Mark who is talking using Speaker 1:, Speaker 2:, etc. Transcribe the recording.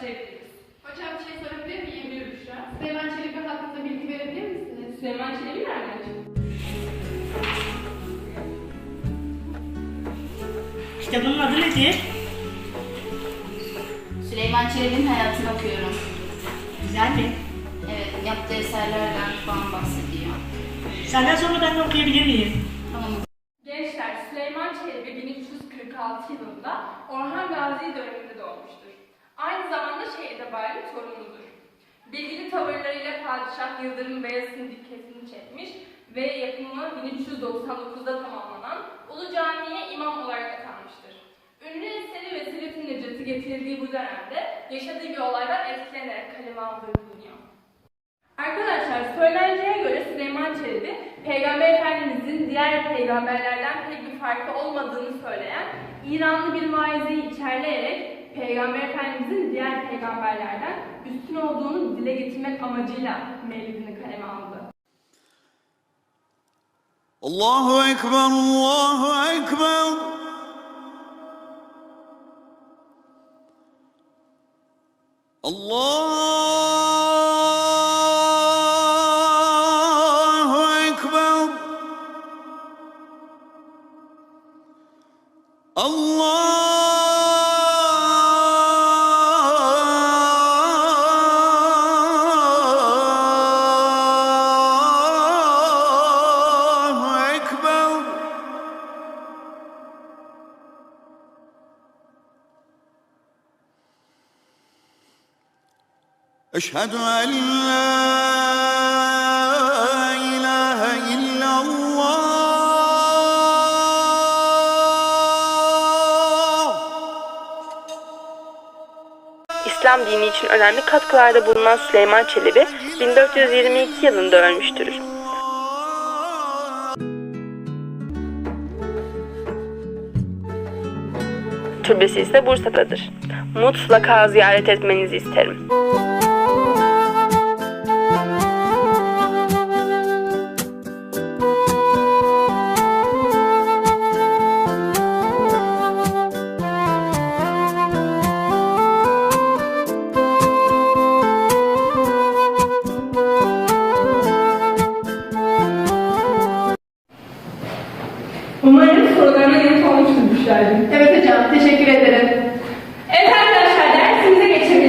Speaker 1: başlayabiliriz. Hocam bir şey sorabilir miyim? Buyurun Büşra. Süleyman Çelebi hakkında bilgi verebilir misiniz? Süleyman Çelebi nereden çıktı?
Speaker 2: İşte bunun adı nedir?
Speaker 3: Süleyman Çelebi'nin hayatını okuyorum.
Speaker 2: Güzel mi?
Speaker 3: Evet, yaptığı eserlerden falan bahsediyor.
Speaker 2: Senden sonra ben okuyabilir miyim?
Speaker 3: Tamam.
Speaker 1: Gençler, Süleyman Çelebi 1346 yılında Orhan Gazi döneminde doğmuştur. Aynı zamanda şehirde bayram torunudur. Bilgili tavırlarıyla padişah Yıldırım Beyazıt'ın dikkatini çekmiş ve yapımı 1399'da tamamlanan Ulu Cami'ye imam olarak atanmıştır. Ünlü eseri Vesilettin Necat'ı getirildiği bu dönemde yaşadığı bir olaydan etkilenerek kaleme aldığı biliniyor. Arkadaşlar söylenceye göre Süleyman Çelebi Peygamber Efendimizin diğer peygamberlerden pek bir farkı olmadığını söyleyen İranlı bir vaizeyi içerleyerek Peygamber Efendimizin diğer peygamberlerden üstün olduğunu dile getirmek amacıyla mevlidini kaleme aldı.
Speaker 4: Allahu Ekber, Allahu Ekber. Allahu Ekber. Allahu أشهد أن لا إله إلا الله
Speaker 5: İslam dini için önemli katkılarda bulunan Süleyman Çelebi 1422 yılında ölmüştür. Türbesi ise Bursa'dadır. Mutlaka ziyaret etmenizi isterim.
Speaker 1: Umarım sorularına yanıt olmuştur Büşra'cığım.
Speaker 6: Evet hocam, teşekkür ederim.